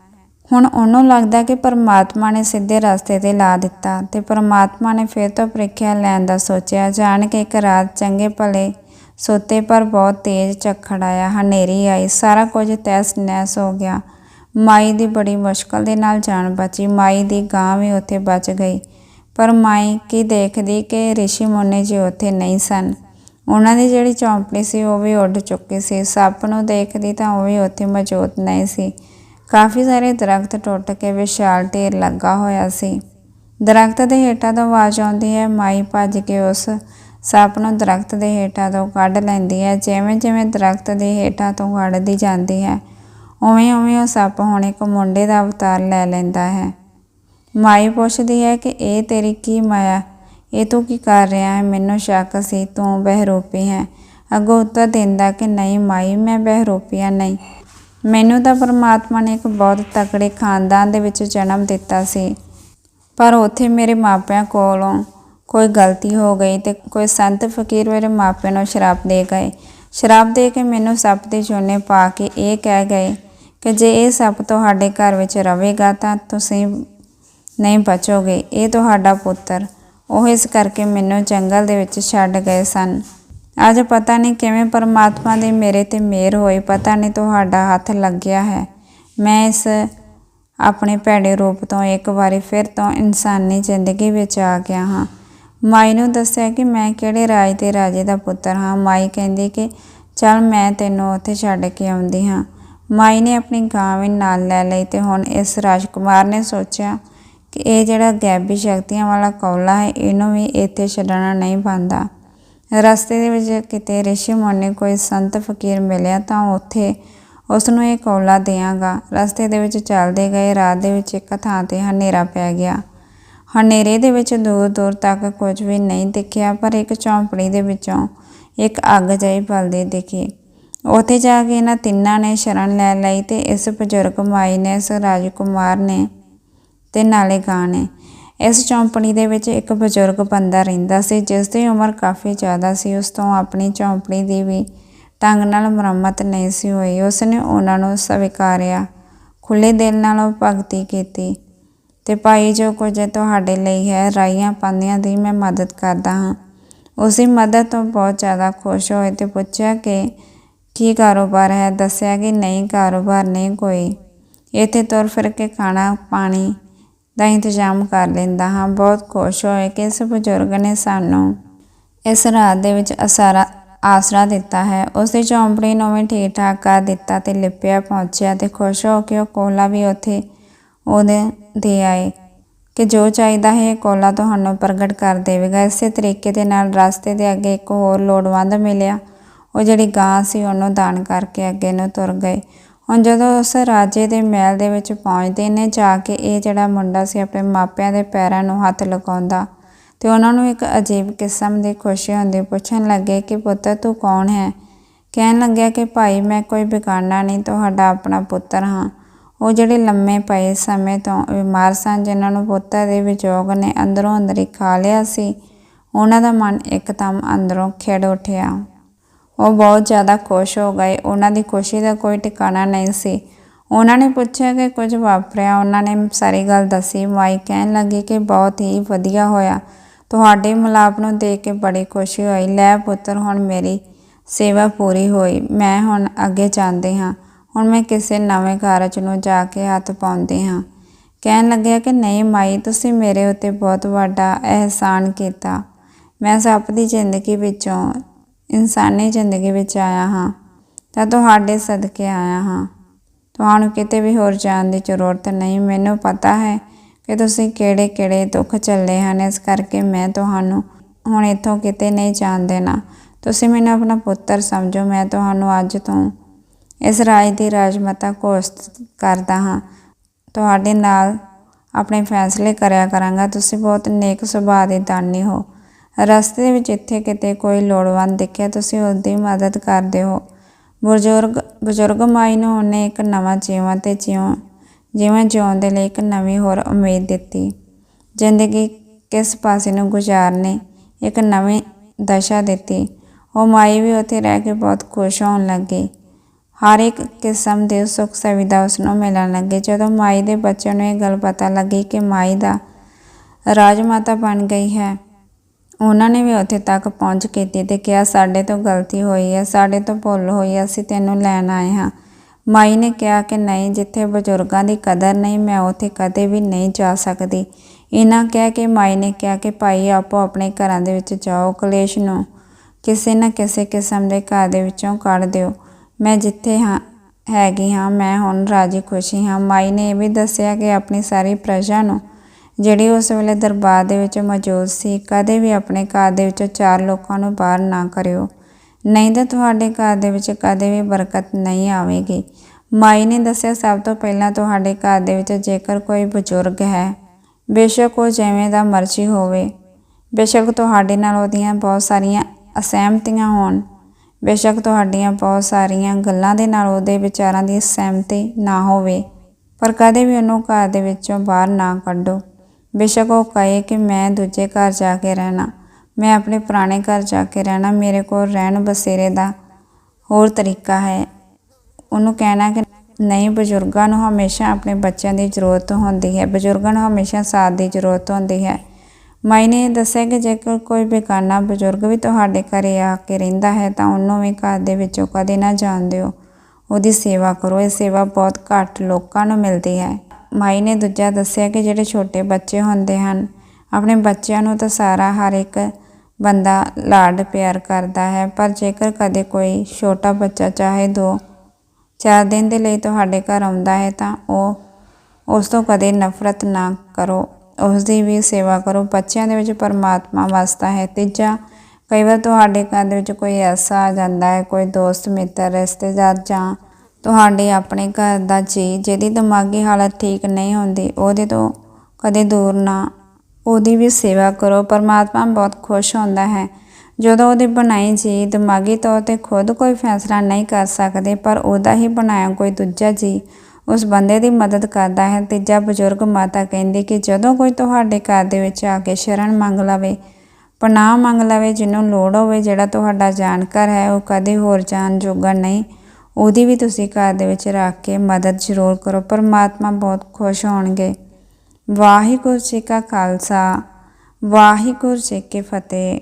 ਹੁਣ ਉਹਨੂੰ ਲੱਗਦਾ ਕਿ ਪਰਮਾਤਮਾ ਨੇ ਸਿੱਧੇ ਰਸਤੇ ਤੇ ਲਾ ਦਿੱਤਾ ਤੇ ਪਰਮਾਤਮਾ ਨੇ ਫਿਰ ਤੋਂ ਪ੍ਰੀਖਿਆ ਲੈਣ ਦਾ ਸੋਚਿਆ। ਜਾਣ ਕੇ ਇੱਕ ਰਾਤ ਚੰਗੇ ਭਲੇ ਸੋਤੇ ਪਰ ਬਹੁਤ ਤੇਜ਼ ਝੱਖੜ ਆਇਆ, ਹਨੇਰੀ ਆਈ, ਸਾਰਾ ਕੁਝ ਤਹਿਸ ਨਹਿਸ ਹੋ ਗਿਆ। ਮਾਈ ਦੀ ਬੜੀ ਮੁਸ਼ਕਲ ਦੇ ਨਾਲ ਜਾਨ ਬਚੀ, ਮਾਈ ਦੀ ਗਾਂ ਵੀ ਉੱਥੇ ਬਚ ਗਈ। ਪਰ ਮਾਈ ਕੀ ਦੇਖਦੀ ਕਿ ਰਿਸ਼ੀ ਮੁੰਨੀ ਜੀ ਉੱਥੇ ਨਹੀਂ ਸਨ। ਉਹਨਾਂ ਦੀ ਜਿਹੜੀ ਚੌਂਪੜੀ ਸੀ ਉਹ ਵੀ ਉੱਡ ਚੁੱਕੀ ਸੀ। ਸੱਪ ਨੂੰ ਦੇਖਦੀ ਤਾਂ ਉਹ ਵੀ ਉੱਥੇ ਮੌਜੂਦ ਨਹੀਂ ਸੀ। ਕਾਫੀ ਸਾਰੇ ਦਰਖਤ ਟੁੱਟ ਕੇ ਵਿਸ਼ਾਲ ਢੇਰ ਲੱਗਾ ਹੋਇਆ ਸੀ। ਦਰਖਤ ਦੇ ਹੇਠਾਂ ਤੋਂ ਆਵਾਜ਼ ਆਉਂਦੀ ਹੈ, ਮਾਈ ਭੱਜ ਕੇ ਉਸ ਸੱਪ ਨੂੰ ਦਰਖਤ ਦੇ ਹੇਠਾਂ ਤੋਂ ਕੱਢ ਲੈਂਦੀ ਹੈ, ਜਿਵੇਂ ਜਿਵੇਂ ਦਰਖਤ ਦੇ ਹੇਠਾਂ ਤੋਂ ਕੱਢਦੀ ਜਾਂਦੀ ਹੈ, ਉਵੇਂ ਉਵੇਂ ਉਹ ਸੱਪ ਹੁਣ ਇੱਕ ਮੁੰਡੇ ਦਾ ਅਵਤਾਰ ਲੈ ਲੈਂਦਾ ਹੈ। ਮਾਈ ਪੁੱਛਦੀ ਹੈ ਕਿ, ਇਹ ਤੇਰੀ ਕੀ ਮਾਇਆ? ਇਹ ਤੂੰ ਕੀ ਕਰ ਰਿਹਾ ਹੈ? ਮੈਨੂੰ ਸ਼ੱਕ ਸੀ, ਤੂੰ ਬਹਿਰੂਪੀ ਹੈ। ਅੱਗੋਂ ਉੱਤਰ ਦਿੰਦਾ ਕਿ, ਨਹੀਂ ਮਾਈ, ਮੈਂ ਬਹਿਰੂਪੀਆ ਨਹੀਂ। ਮੈਨੂੰ ਤਾਂ ਪਰਮਾਤਮਾ ਨੇ ਇੱਕ ਬਹੁਤ ਤਕੜੇ ਖਾਨਦਾਨ ਦੇ ਵਿੱਚ ਜਨਮ ਦਿੱਤਾ ਸੀ। ਪਰ ਉੱਥੇ ਮੇਰੇ ਮਾਪਿਆਂ ਕੋਲੋਂ ਕੋਈ ਗਲਤੀ ਹੋ ਗਈ ਤੇ ਕੋਈ ਸੰਤ ਫਕੀਰ ਮੇਰੇ ਮਾਪਿਆਂ ਨੂੰ ਸ਼ਰਾਬ ਦੇ ਗਏ। ਸ਼ਰਾਬ ਦੇ ਕੇ ਮੈਨੂੰ ਸੱਪ ਦੇ ਚੂਨੇ ਪਾ ਕੇ ਇਹ ਕਹਿ ਗਏ ਕਿ ਜੇ ਇਹ ਸੱਪ ਤੁਹਾਡੇ ਘਰ ਵਿੱਚ ਰਹੇਗਾ ਤਾਂ ਤੁਸੀਂ ਨਹੀਂ ਬਚੋਗੇ। ਇਹ ਤੁਹਾਡਾ ਪੁੱਤਰ। ਉਹ ਇਸ ਕਰਕੇ ਮੈਨੂੰ ਜੰਗਲ ਦੇ ਵਿੱਚ ਛੱਡ ਗਏ ਸਨ। ਅੱਜ ਪਤਾ ਨਹੀਂ ਕਿਵੇਂ ਪਰਮਾਤਮਾ ਦੀ ਮੇਰੇ ਤੇ ਮਿਹਰ ਹੋਈ, ਪਤਾ ਨਹੀਂ ਤੁਹਾਡਾ ਹੱਥ ਲੱਗਿਆ ਹੈ। ਮੈਂ ਇਸ ਆਪਣੇ ਭੈੜੇ ਰੂਪ ਤੋਂ ਇੱਕ ਵਾਰੀ ਫਿਰ ਤੋਂ ਇਨਸਾਨੀ ਜ਼ਿੰਦਗੀ ਵਿੱਚ ਆ ਗਿਆ ਹਾਂ। ਮਾਈ ਨੂੰ ਦੱਸਿਆ ਕਿ ਮੈਂ ਕਿਹੜੇ ਰਾਜ ਦੇ ਰਾਜੇ ਦਾ ਪੁੱਤਰ ਹਾਂ। ਮਾਈ ਕਹਿੰਦੀ ਕਿ ਚੱਲ ਮੈਂ ਤੈਨੂੰ ਉੱਥੇ ਛੱਡ ਕੇ ਆਉਂਦੀ ਹਾਂ। ਮਾਈ ਨੇ ਆਪਣੀ ਗਾਂ ਵੀ ਨਾਲ ਲੈ ਲਈ ਤੇ ਹੁਣ ਇਸ ਰਾਜਕੁਮਾਰ ਨੇ ਸੋਚਿਆ ਕਿ ਇਹ ਜਿਹੜਾ ਗੈਬੀ ਸ਼ਕਤੀਆਂ ਵਾਲਾ ਕੌਲਾ ਹੈ, ਇਹਨੂੰ ਵੀ ਇੱਥੇ ਛੱਡਣਾ ਨਹੀਂ ਬਣਦਾ। ਰਸਤੇ ਦੇ ਵਿੱਚ ਕਿਤੇ ਰਿਸ਼ੀ ਮੁਨੀ ਕੋਈ ਸੰਤ ਫਕੀਰ ਮਿਲਿਆ ਤਾਂ ਉੱਥੇ ਉਸ ਨੂੰ ਇਹ ਕੌਲਾ ਦਿਆਂਗਾ ਰਸਤੇ ਦੇ ਵਿੱਚ ਚੱਲਦੇ ਗਏ, ਰਾਤ ਦੇ ਵਿੱਚ ਇੱਕ ਥਾਂ ਤੇ ਹਨੇਰਾ ਪੈ ਗਿਆ। ਹਨੇਰੇ ਦੇ ਵਿੱਚ ਦੂਰ ਦੂਰ ਤੱਕ ਕੁਝ ਵੀ ਨਹੀਂ ਦਿਖਿਆ, ਪਰ ਇੱਕ ਝੌਂਪੜੀ ਦੇ ਵਿੱਚੋਂ ਇੱਕ ਅੱਗ ਜਿਹੀ ਬਲਦੀ ਦਿਖੀ। ਉੱਥੇ ਜਾ ਕੇ ਇਹਨਾਂ ਤਿੰਨਾਂ ਨੇ ਸ਼ਰਨ ਲੈ ਲਈ ਤੇ ਇਸ ਬਜ਼ੁਰਗ ਮਾਈ ਨੇ, ਇਸ ਰਾਜਕੁਮਾਰ ਨੇ ਤੇ ਨਾਲੇ ਗਾਂ ਨੇ ਇਸ ਚੌਂਪੜੀ ਦੇ ਵਿੱਚ ਇੱਕ ਬਜ਼ੁਰਗ ਬੰਦਾ ਰਹਿੰਦਾ ਸੀ, ਜਿਸ ਦੀ ਉਮਰ ਕਾਫੀ ਜ਼ਿਆਦਾ ਸੀ। ਉਸ ਤੋਂ ਆਪਣੀ ਚੌਂਪੜੀ ਦੀ ਵੀ ਢੰਗ ਨਾਲ ਮੁਰੰਮਤ ਨਹੀਂ ਸੀ ਹੋਈ। ਉਸ ਨੇ ਉਹਨਾਂ ਨੂੰ ਸਵੀਕਾਰਿਆ। ਖੁੱਲੇ ਦਿਲ ਨਾਲ ਉਹ ਭਗਤੀ ਕੀਤੀ ਤੇ ਭਾਈ, ਜੋ ਕੁਝ ਤੁਹਾਡੇ ਲਈ ਹੈ, ਰਾਈਆਂ ਪਾਉਂਦਿਆਂ ਦੀ ਮੈਂ ਮਦਦ ਕਰਦਾ ਹਾਂ। ਉਸੇ ਮਦਦ ਤੋਂ ਬਹੁਤ ਜ਼ਿਆਦਾ ਖੁਸ਼ ਹੋਏ ਤੇ ਪੁੱਛਿਆ ਕਿ ਕੀ ਕਾਰੋਬਾਰ ਹੈ? ਦੱਸਿਆ ਕਿ ਨਹੀਂ, ਕਾਰੋਬਾਰ ਨਹੀਂ ਕੋਈ। ਇੱਥੇ ਤੁਰ ਫਿਰ ਕੇ ਖਾਣਾ, ਪਾਣੀ ਦਾ ਇੰਤਜ਼ਾਮ ਕਰ ਲੈਂਦਾ ਹਾਂ। ਬਹੁਤ ਖੁਸ਼ ਹੋਏ ਕਿ ਇਸ ਬਜ਼ੁਰਗ ਨੇ ਸਾਨੂੰ ਇਸ ਰਾਤ ਦੇ ਵਿੱਚ ਅਸਾਰਾ ਆਸਰਾ ਦਿੱਤਾ ਹੈ। ਉਸ ਦੀ ਝੌਂਪੜੀ ਨੂੰ ਵੀ ਠੀਕ ਠਾਕ ਕਰ ਦਿੱਤਾ ਤੇ ਲਿਪਿਆ ਪਹੁੰਚਿਆ ਤੇ ਖੁਸ਼ ਹੋ ਕੇ ਉਹ ਕੋਲਾ ਵੀ ਉੱਥੇ ਉਹਦੇ ਦੇ ਆਏ ਕਿ ਜੋ ਚਾਹੀਦਾ ਹੈ ਇਹ ਕੋਲਾ ਤੁਹਾਨੂੰ ਪ੍ਰਗਟ ਕਰ ਦੇਵੇਗਾ। ਇਸੇ ਤਰੀਕੇ ਦੇ ਨਾਲ ਰਸਤੇ ਦੇ ਅੱਗੇ ਇੱਕ ਹੋਰ ਲੋੜਵੰਦ ਮਿਲਿਆ। ਉਹ ਜਿਹੜੀ ਗਾਂ ਸੀ ਉਹਨੂੰ ਦਾਨ ਕਰਕੇ ਅੱਗੇ ਨੂੰ ਤੁਰ ਗਏ। ਹੁਣ ਜਦੋਂ ਉਸ ਰਾਜੇ ਦੇ ਮਹਿਲ ਦੇ ਵਿੱਚ ਪਹੁੰਚਦੇ ਨੇ, ਜਾ ਕੇ ਇਹ ਜਿਹੜਾ ਮੁੰਡਾ ਸੀ ਆਪਣੇ ਮਾਪਿਆਂ ਦੇ ਪੈਰਾਂ ਨੂੰ ਹੱਥ ਲਗਾਉਂਦਾ ਤੇ ਉਹਨਾਂ ਨੂੰ ਇੱਕ ਅਜੀਬ ਕਿਸਮ ਦੀ ਖੁਸ਼ੀ ਹੁੰਦੀ ਪੁੱਛਣ ਲੱਗੇ ਕਿ ਪੁੱਤਰ ਤੂੰ ਕੌਣ ਹੈ? ਕਹਿਣ ਲੱਗਿਆ ਕਿ, ਭਾਈ, ਮੈਂ ਕੋਈ ਬਿਗਾਨਾ ਨਹੀਂ, ਤੁਹਾਡਾ ਆਪਣਾ ਪੁੱਤਰ ਹਾਂ। ਉਹ ਜਿਹੜੇ ਲੰਮੇ ਪਏ ਸਮੇਂ ਤੋਂ ਬਿਮਾਰ ਸਨ, ਜਿਨ੍ਹਾਂ ਨੂੰ ਪੁੱਤਰ ਦੇ ਵਿਜੋਗ ਨੇ ਅੰਦਰੋਂ ਅੰਦਰ ਹੀ ਖਾ ਲਿਆ ਸੀ, ਉਹਨਾਂ ਦਾ ਮਨ ਇੱਕਦਮ ਅੰਦਰੋਂ ਖਿੜ ਉੱਠਿਆ। ਉਹ ਬਹੁਤ ਜ਼ਿਆਦਾ ਖੁਸ਼ ਹੋ ਗਏ। ਉਹਨਾਂ ਦੀ ਖੁਸ਼ੀ ਦਾ ਕੋਈ ਟਿਕਾਣਾ ਨਹੀਂ ਸੀ। ਉਹਨਾਂ ਨੇ ਪੁੱਛਿਆ ਕਿ ਕੁਝ ਵਾਪਰਿਆ। ਉਹਨਾਂ ਨੇ ਸਾਰੀ ਗੱਲ ਦੱਸੀ। ਮਾਈ ਕਹਿਣ ਲੱਗੀ ਕਿ ਬਹੁਤ ਹੀ ਵਧੀਆ ਹੋਇਆ। ਤੁਹਾਡੇ ਮਿਲਾਪ ਨੂੰ ਦੇਖ ਕੇ ਬੜੀ ਖੁਸ਼ੀ ਹੋਈ। ਲੈ ਪੁੱਤਰ, ਹੁਣ ਮੇਰੀ ਸੇਵਾ ਪੂਰੀ ਹੋਈ। ਮੈਂ ਹੁਣ ਅੱਗੇ ਜਾਂਦੇ ਹਾਂ। ਹੁਣ ਮੈਂ ਕਿਸੇ ਨਵੇਂ ਕਾਰਜ ਨੂੰ ਜਾ ਕੇ ਹੱਥ ਪਾਉਂਦੀ ਹਾਂ। ਕਹਿਣ ਲੱਗਿਆ ਕਿ ਨਹੀਂ ਮਾਈ, ਤੁਸੀਂ ਮੇਰੇ ਉੱਤੇ ਬਹੁਤ ਵੱਡਾ ਅਹਿਸਾਨ ਕੀਤਾ। ਮੈਂ ਸੱਪ ਦੀ ਜ਼ਿੰਦਗੀ ਵਿੱਚੋਂ ਇਨਸਾਨੀ ਜ਼ਿੰਦਗੀ ਵਿੱਚ ਆਇਆ ਹਾਂ, ਤਾਂ ਤੁਹਾਡੇ ਸਦਕੇ ਆਇਆ ਹਾਂ। ਤੁਹਾਨੂੰ ਕਿਤੇ ਵੀ ਹੋਰ ਜਾਣ ਦੀ ਜ਼ਰੂਰਤ ਨਹੀਂ। ਮੈਨੂੰ ਪਤਾ ਹੈ ਕਿ ਤੁਸੀਂ ਕਿਹੜੇ ਕਿਹੜੇ ਦੁੱਖ ਚੱਲੇ ਹਨ। ਇਸ ਕਰਕੇ ਮੈਂ ਤੁਹਾਨੂੰ ਹੁਣ ਇੱਥੋਂ ਕਿਤੇ ਨਹੀਂ ਜਾਣ ਦੇਣਾ। ਤੁਸੀਂ ਮੈਨੂੰ ਆਪਣਾ ਪੁੱਤਰ ਸਮਝੋ। ਮੈਂ ਤੁਹਾਨੂੰ ਅੱਜ ਤੋਂ ਇਸ ਰਾਜ ਦੀ ਰਾਜਮਾਤਾ ਘੋਸ਼ਿਤ ਕਰਦਾ ਹਾਂ। ਤੁਹਾਡੇ ਨਾਲ ਆਪਣੇ ਫੈਸਲੇ ਕਰਿਆ ਕਰਾਂਗਾ। ਤੁਸੀਂ ਬਹੁਤ ਨੇਕ ਸੁਭਾਅ ਦੇ ਦਾਨੀ ਹੋ। ਰਸਤੇ ਦੇ ਵਿੱਚ ਇੱਥੇ ਕਿਤੇ ਕੋਈ ਲੋੜਵੰਦ ਦੇਖਿਆ, ਤੁਸੀਂ ਉਸ ਦੀ ਮਦਦ ਕਰਦੇ ਹੋ। ਬਜ਼ੁਰਗ ਬਜ਼ੁਰਗ ਮਾਈ ਨੂੰ ਉਹਨੇ ਇੱਕ ਨਵਾਂ ਜੀਵਨ ਤੇ ਜਿਉਂ ਜੀਵਨ ਜਿਉਣ ਦੇ ਲਈ ਇੱਕ ਨਵੀਂ ਹੋਰ ਉਮੀਦ ਦਿੱਤੀ। ਜ਼ਿੰਦਗੀ ਕਿਸ ਪਾਸੇ ਨੂੰ ਗੁਜ਼ਾਰਨੇ, ਇੱਕ ਨਵੀਂ ਦਸ਼ਾ ਦਿੱਤੀ। ਉਹ ਮਾਈ ਵੀ ਉੱਥੇ ਰਹਿ ਕੇ ਬਹੁਤ ਖੁਸ਼ ਹੋਣ ਲੱਗੀ। ਹਰ ਇੱਕ ਕਿਸਮ ਦੇ ਸੁੱਖ ਸੁਵਿਧਾ ਉਸ ਨੂੰ ਮਿਲਣ ਲੱਗੇ। ਜਦੋਂ ਮਾਈ ਦੇ ਬੱਚਿਆਂ ਨੂੰ ਇਹ ਗੱਲ ਪਤਾ ਲੱਗੀ ਕਿ ਮਾਈ ਦਾ ਰਾਜਮਾਤਾ ਬਣ ਗਈ ਹੈ ਉਹਨਾਂ ਨੇ ਵੀ ਉੱਥੇ ਤੱਕ ਪਹੁੰਚ ਕੀਤੀ ਤੇ ਕਿਹਾ, ਸਾਡੇ ਤੋਂ ਗਲਤੀ ਹੋਈ ਹੈ, ਸਾਡੇ ਤੋਂ ਭੁੱਲ ਹੋਈ ਹੈ, ਅਸੀਂ ਤੈਨੂੰ ਲੈਣ ਆਏ ਹਾਂ। ਮਾਈ ਨੇ ਕਿਹਾ ਕਿ, ਨਹੀਂ, ਜਿੱਥੇ ਬਜ਼ੁਰਗਾਂ ਦੀ ਕਦਰ ਨਹੀਂ, ਮੈਂ ਉੱਥੇ ਕਦੇ ਵੀ ਨਹੀਂ ਜਾ ਸਕਦੀ। ਇਹਨਾਂ ਕਹਿ ਕੇ ਮਾਈ ਨੇ ਕਿਹਾ ਕਿ, ਭਾਈ, ਆਪੋ ਆਪਣੇ ਘਰਾਂ ਦੇ ਵਿੱਚ ਜਾਓ, ਕਲੇਸ਼ ਨੂੰ ਕਿਸੇ ਨਾ ਕਿਸੇ ਕਿਸਮ ਦੇ ਘਰ ਦੇ ਵਿੱਚੋਂ ਕੱਢ ਦਿਓ। ਮੈਂ ਜਿੱਥੇ ਹਾਂ, ਹੈਗੀ ਹਾਂ, ਮੈਂ ਹੁਣ ਰਾਜੀ ਖੁਸ਼ੀ ਹਾਂ। ਮਾਈ ਨੇ ਇਹ ਵੀ ਦੱਸਿਆ ਕਿ ਆਪਣੀ ਸਾਰੀ ਪ੍ਰਜਾ ਨੂੰ ਜਿਹੜੀ ਉਸ ਵੇਲੇ ਦਰਬਾਰ ਦੇ ਵਿੱਚ ਮੌਜੂਦ ਸੀ, ਕਦੇ ਵੀ ਆਪਣੇ ਘਰ ਦੇ ਵਿੱਚੋਂ ਚਾਰ ਲੋਕਾਂ ਨੂੰ ਬਾਹਰ ਨਾ ਕਰਿਓ। ਨਹੀਂ ਤਾਂ ਤੁਹਾਡੇ ਘਰ ਦੇ ਵਿੱਚ ਕਦੇ ਵੀ ਬਰਕਤ ਨਹੀਂ ਆਵੇਗੀ। ਮਾਈ ਨੇ ਦੱਸਿਆ, ਸਭ ਤੋਂ ਪਹਿਲਾਂ ਤੁਹਾਡੇ ਘਰ ਦੇ ਵਿੱਚ ਜੇਕਰ ਕੋਈ ਬਜ਼ੁਰਗ ਹੈ, ਬੇਸ਼ੱਕ ਉਹ ਜਿਵੇਂ ਦਾ ਮਰਜ਼ੀ ਹੋਵੇ। ਬੇਸ਼ੱਕ ਤੁਹਾਡੇ ਨਾਲ ਉਹਦੀਆਂ ਬਹੁਤ ਸਾਰੀਆਂ ਅਸਹਿਮਤੀਆਂ ਹੋਣ। ਬੇਸ਼ੱਕ ਤੁਹਾਡੀਆਂ ਬਹੁਤ ਸਾਰੀਆਂ ਗੱਲਾਂ ਦੇ ਨਾਲ ਉਹਦੇ ਵਿਚਾਰਾਂ ਦੀ ਸਹਿਮਤੀ ਨਾ ਹੋਵੇ। ਪਰ ਕਦੇ ਵੀ ਉਹਨੂੰ ਘਰ ਦੇ ਵਿੱਚੋਂ ਬਾਹਰ ਨਾ ਕੱਢੋ। ਬੇਸ਼ੱਕ ਉਹ ਕਹੇ ਕਿ ਮੈਂ ਦੂਜੇ ਘਰ ਜਾ ਕੇ ਰਹਿਣਾ। ਮੈਂ ਆਪਣੇ ਪੁਰਾਣੇ ਘਰ ਜਾ ਕੇ ਰਹਿਣਾ, ਮੇਰੇ ਕੋਲ ਰਹਿਣ ਬਸੇਰੇ ਦਾ ਹੋਰ ਤਰੀਕਾ ਹੈ। ਉਹਨੂੰ ਕਹਿਣਾ ਕਿ ਨਹੀਂ, ਬਜ਼ੁਰਗਾਂ ਨੂੰ ਹਮੇਸ਼ਾ ਆਪਣੇ ਬੱਚਿਆਂ ਦੀ ਜ਼ਰੂਰਤ ਹੁੰਦੀ ਹੈ। ਬਜ਼ੁਰਗਾਂ ਨੂੰ ਹਮੇਸ਼ਾ ਸਾਥ ਦੀ ਜ਼ਰੂਰਤ ਹੁੰਦੀ ਹੈ। ਮਾਈ ਨੇ ਦੱਸਿਆ ਕਿ ਜੇਕਰ ਕੋਈ ਬੇਗਾਨਾ ਬਜ਼ੁਰਗ ਵੀ ਤੁਹਾਡੇ ਘਰੇ ਆ ਕੇ ਰਹਿੰਦਾ ਹੈ, ਤਾਂ ਉਹਨੂੰ ਵੀ ਘਰ ਦੇ ਵਿੱਚੋਂ ਕਦੇ ਨਾ ਜਾਣ ਦਿਓ। ਉਹਦੀ ਸੇਵਾ ਕਰੋ। ਇਹ ਸੇਵਾ ਬਹੁਤ ਘੱਟ ਲੋਕਾਂ ਨੂੰ ਮਿਲਦੀ ਹੈ। ਮਾਈ ਨੇ ਦੂਜਾ ਦੱਸਿਆ ਕਿ ਜਿਹੜੇ ਛੋਟੇ ਬੱਚੇ ਹੁੰਦੇ ਹਨ, ਆਪਣੇ ਬੱਚਿਆਂ ਨੂੰ ਤਾਂ ਸਾਰਾ ਹਰ ਇੱਕ ਬੰਦਾ ਲਾਡ ਪਿਆਰ ਕਰਦਾ ਹੈ, ਪਰ ਜੇਕਰ ਕਦੇ ਕੋਈ ਛੋਟਾ ਬੱਚਾ ਚਾਹੇ ਦੋ, ਚਾਰ ਦਿਨ ਦੇ ਲਈ ਤੁਹਾਡੇ ਘਰ ਆਉਂਦਾ ਹੈ ਤਾਂ ਉਹ ਉਸ ਤੋਂ ਕਦੇ ਨਫ਼ਰਤ ਨਾ ਕਰੋ। ਉਸ ਦੀ ਵੀ ਸੇਵਾ ਕਰੋ। ਬੱਚਿਆਂ ਦੇ ਵਿੱਚ ਪਰਮਾਤਮਾ ਵਸਦਾ ਹੈ। ਤੀਜਾ, ਕਈ ਵਾਰ ਤੁਹਾਡੇ ਘਰ ਦੇ ਵਿੱਚ ਕੋਈ ਐਸਾ ਆ ਜਾਂਦਾ ਹੈ, ਕੋਈ ਦੋਸਤ, ਮਿੱਤਰ, ਰਿਸ਼ਤੇਦਾਰ ਜਾਂ ਤੁਹਾਡੇ ਆਪਣੇ ਘਰ ਦਾ ਜੀ, ਜਿਹਦੀ ਦਿਮਾਗੀ ਹਾਲਤ ਠੀਕ ਨਹੀਂ ਹੁੰਦੀ, ਉਹਦੇ ਤੋਂ ਕਦੇ ਦੂਰ ਨਾ। ਉਹਦੀ ਵੀ ਸੇਵਾ ਕਰੋ, ਪਰਮਾਤਮਾ ਬਹੁਤ ਖੁਸ਼ ਹੁੰਦਾ ਹੈ। ਜਦੋਂ ਉਹਦੇ ਬਣਾਈ ਜੀ, ਦਿਮਾਗੀ ਤੌਰ ਤੇ ਖੁਦ ਕੋਈ ਫੈਸਲਾ ਨਹੀਂ ਕਰ ਸਕਦੇ, ਪਰ ਉਹਦਾ ਹੀ ਬਣਾਇਆ ਕੋਈ ਦੂਜਾ ਜੀ, ਉਸ ਬੰਦੇ ਦੀ ਮਦਦ ਕਰਦਾ ਹੈ। ਤੀਜਾ ਬਜ਼ੁਰਗ ਮਾਤਾ ਕਹਿੰਦੀ ਕਿ ਜਦੋਂ ਕੋਈ ਤੁਹਾਡੇ ਘਰ ਦੇ ਵਿੱਚ ਆ ਕੇ ਸ਼ਰਨ ਮੰਗ ਲਵੇ, ਪਨਾਹ ਮੰਗ ਲਵੇ, ਜਿਹਨੂੰ ਲੋੜ ਹੋਵੇ, ਜਿਹੜਾ ਤੁਹਾਡਾ ਜਾਣਕਾਰ ਹੈ, ਉਹ ਕਦੇ ਹੋਰ ਜਾਣ ਜੋਗਾ ਨਹੀਂ। ਉਹਦੀ ਵੀ ਤੁਸੀਂ ਘਰ ਦੇ ਵਿੱਚ ਰੱਖ ਕੇ ਮਦਦ ਜ਼ਰੂਰ ਕਰੋ। ਪਰਮਾਤਮਾ ਬਹੁਤ ਖੁਸ਼ ਹੋਣਗੇ। ਵਾਹਿਗੁਰੂ ਜੀ ਕਾ ਖਾਲਸਾ, ਵਾਹਿਗੁਰੂ ਜੀ ਕੀ ਫਤਿਹ।